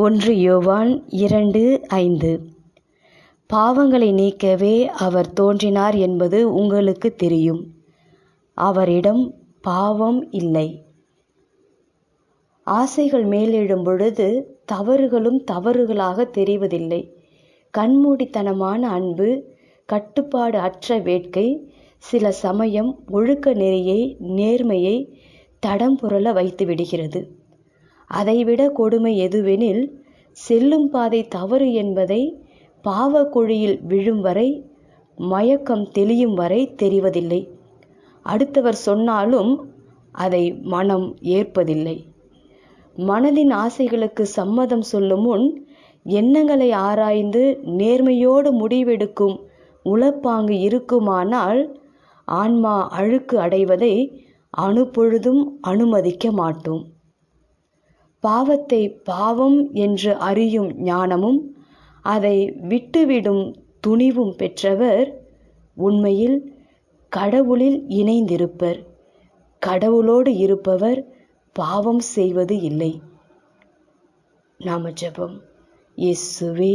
ஒன்று யோவான் இரண்டு ஐந்து. பாவங்களை நீக்கவே அவர் தோன்றினார் என்பது உங்களுக்கு தெரியும். அவரிடம் பாவம் இல்லை. ஆசைகள் மேலெழும் பொழுது தவறுகளும் தவறுகளாக தெரிவதில்லை. கண்மூடித்தனமான அன்பு கட்டுப்பாடு அற்ற வேட்கை சில சமயம் ஒழுக்க நெறியை நேர்மையை தடம் புரள வைத்து விடுகிறது அதைவிட கொடுமை எதுவெனில் செல்லும் பாதை தவறு என்பதை பாவக்குழியில் விழும் வரை மயக்கம் தெளியும் வரை தெரிவதில்லை. அடுத்தவர் சொன்னாலும் அதை மனம் ஏற்பதில்லை. மனதின் ஆசைகளுக்கு சம்மதம் சொல்லும் முன் எண்ணங்களை ஆராய்ந்து நேர்மையோடு முடிவெடுக்கும் உளப்பாங்கு இருக்குமானால் ஆன்மா அழுக்கு அடைவதை அணுப்பொழுதும் அனுமதிக்க மாட்டோம். பாவத்தை பாவம் என்று அறியும் ஞானமும் அதை விட்டுவிடும் துணிவும் பெற்றவர் உண்மையில் கடவுளில் இணைந்திருப்பர். கடவுளோடு இருப்பவர் பாவம் செய்வது இல்லை. நாம ஜபம். இயேசுவே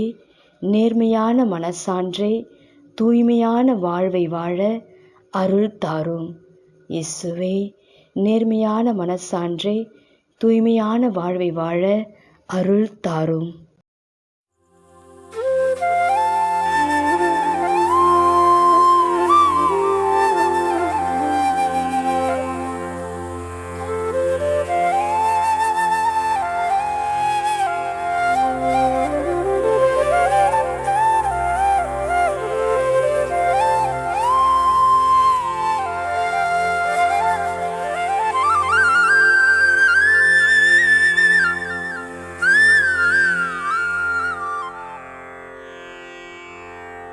நேர்மையான மனசான்றே தூய்மையான வாழ்வை வாழ அருள் தாரும். இயேசுவே நேர்மையான மனசான்றே தூய்மையான வாழ்வை வாழ அருள் தாரும்.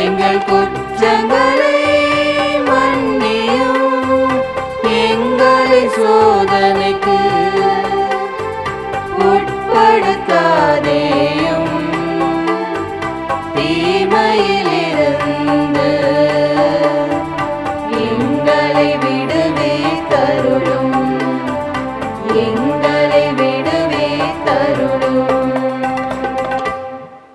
எங்கள் குற்றங்களை மன்னியும் எங்களை சோதனைக்கு உட்படுத்தாதேயும்.